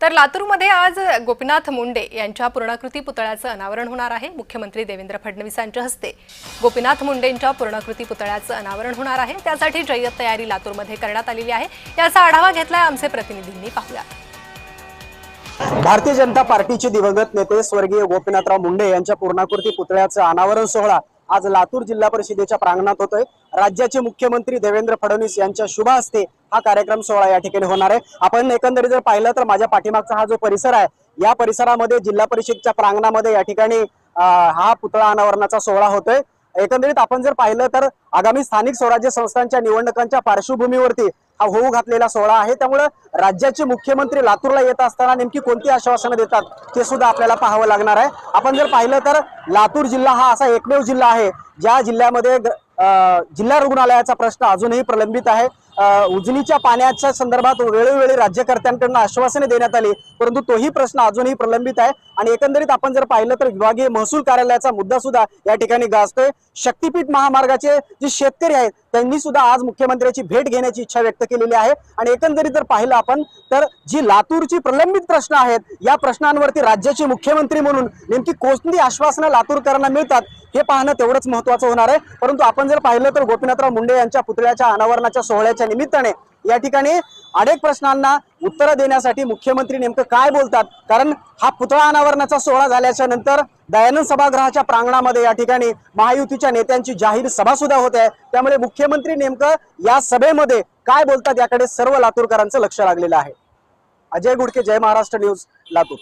तर लातूरमध्ये आज गोपीनाथ मुंडे यांच्या पूर्णाकृती पुतळ्याचं अनावरण होणार आहे. मुख्यमंत्री देवेंद्र फडणवीसांच्या हस्ते गोपीनाथ मुंडेंच्या पूर्णाकृती पुतळ्याचं अनावरण होणार आहे. त्यासाठी जय्यत तयारी लातूरमध्ये करण्यात आलेली आहे. याचा आढावा घेतलाय आमचे प्रतिनिधींनी. पाहूया. भारतीय जनता पार्टीचे दिवंगत नेते स्वर्गीय गोपीनाथराव मुंडे यांच्या पूर्णाकृती पुतळ्याचा अनावरण सोहळा आज लातूर जिल्हा परिषदेच्या प्रांगणात होतोय. राज्याचे मुख्यमंत्री देवेंद्र फडणवीस यांच्या शुभ हस्ते हा कार्यक्रम सोहळा या ठिकाणी होणार आहे. आपण एकंदरीत जर पाहिलं तर माझ्या पाठीमागचा हा जो परिसर आहे या परिसरामध्ये जिल्हा परिषदच्या प्रांगणामध्ये या ठिकाणी हा पुतळा अनावरणाचा सोहळा होतोय. एकंदरीत आपण जर पाहिलं तर आगामी स्थानिक स्वराज्य संस्थांच्या निवडणुकांच्या पार्श्वभूमीवरती हा होऊ घातलेला सोहळा आहे. त्यामुळे राज्याचे मुख्यमंत्री लातूरला येत असताना नेमकी कोणती आश्वासनं देतात ते सुद्धा आपल्याला पाहावं लागणार आहे. आपण जर पाहिलं तर लातूर जिल्हा हा असा एकमेव जिल्हा आहे ज्या जिल्ह्यामध्ये जिल्हा रुग्णालयाचा प्रश्न अजूनही प्रलंबित आहे. उजनीच्या पाण्याच्या संदर्भात वेळोवेळी राज्यकर्त्यांकडून आश्वासने देण्यात आली परंतु तोही प्रश्न अजूनही प्रलंबित आहे. आणि एकंदरीत आपण जर पाहिलं तर विभागीय महसूल कार्यालयाचा मुद्दा सुद्धा या ठिकाणी गाजतोय. शक्तीपीठ महामार्गाचे जे शेतकरी आहेत त्यांनी सुद्धा आज मुख्यमंत्र्याची भेट घेण्याची इच्छा व्यक्त केलेली आहे. आणि एकंदरीत जर पाहिलं आपण तर जी लातूरची प्रलंबित प्रश्न आहेत या प्रश्नांवरती राज्याचे मुख्यमंत्री म्हणून नेमकी कोणती आश्वासनं लातूरकरांना मिळतात हे पाहणं तेवढंच महत्वाचं होणार आहे. परंतु आपण जर पाहिलं तर गोपीनाथराव मुंडे यांच्या पुतळ्याच्या अनावरणाच्या सोहळ्याच्या निमित्ताने या ठिकाणी अनेक प्रश्नांना उत्तरं देण्यासाठी मुख्यमंत्री नेमकं काय बोलतात? कारण हा पुतळा अनावरणाचा सोहळा झाल्याच्यानंतर दयानंद सभागृहाच्या प्रांगणामध्ये या ठिकाणी महायुतीच्या नेत्यांची जाहीर सभा सुद्धा होत आहे. त्यामुळे मुख्यमंत्री नेमकं या सभेमध्ये काय बोलतात याकडे सर्व लातूरकरांचं लक्ष लागलेलं आहे. अजय गुडके जय महाराष्ट्र न्यूज लातूर.